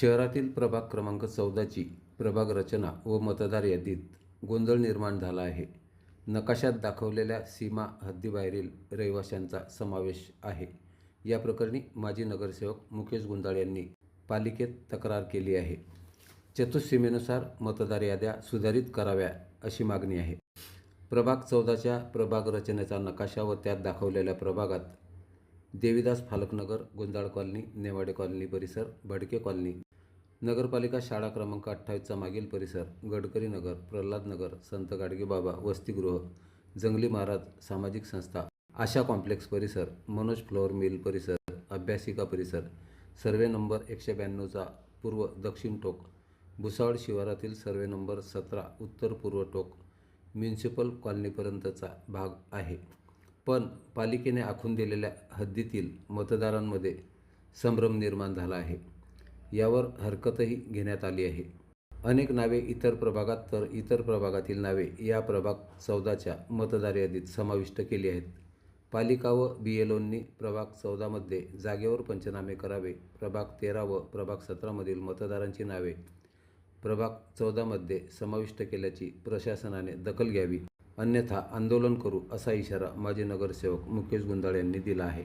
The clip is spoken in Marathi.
शहरातील प्रभाग क्रमांक चौदाची प्रभाग रचना व मतदार यादीत गोंधळ निर्माण झाला आहे. नकाशात दाखवलेल्या सीमा हद्दीबाहेरील रहिवाशांचा समावेश आहे. या प्रकरणी माजी नगरसेवक मुकेश गुंजाळ यांनी पालिकेत तक्रार केली आहे. चतुःसीमेनुसार मतदार याद्या सुधारित कराव्या अशी मागणी आहे. प्रभाग चौदाच्या प्रभाग रचनेचा नकाशा व त्यात दाखवलेल्या प्रभागात देवीदास फालकनगर गुंजाळ कॉलनी नेवाडे कॉलनी परिसर भडके कॉलनी. नगरपालिका शाळा क्रमांक अठ्ठावीसचा मागील परिसर गडकरी नगर प्रल्हाद नगर संत गाडगे बाबा वसतिगृह जंगली महाराज सामाजिक संस्था आशा कॉम्प्लेक्स परिसर मनोज फ्लोअर मिल परिसर अभ्यासिका परिसर सर्वे नंबर एकशे ब्याण्णवचा पूर्व दक्षिण टोक भुसावळ शिवारातील सर्वे नंबर सतरा उत्तर पूर्व टोक म्युन्सिपल कॉलनीपर्यंतचा भाग आहे. पण पालिकेने आखून दिलेल्या हद्दीतील मतदारांमध्ये संभ्रम निर्माण झाला आहे. यावर हरकतही घेण्यात आली आहे. अनेक नावे इतर प्रभागात तर इतर प्रभागातील नावे या प्रभाग चौदाच्या मतदार यादीत समाविष्ट केली आहेत. पालिका व बी एल ओंनी प्रभाग चौदामध्ये जागेवर पंचनामे करावे प्रभाग तेरा व प्रभाग सतरामधील मतदारांची नावे प्रभाग चौदामध्ये समाविष्ट केल्याची प्रशासनाने दखल घ्यावी. अन्यथा आंदोलन करू असा इशारा माजी नगरसेवक मुकेश गुंदाळ यांनी दिला आहे.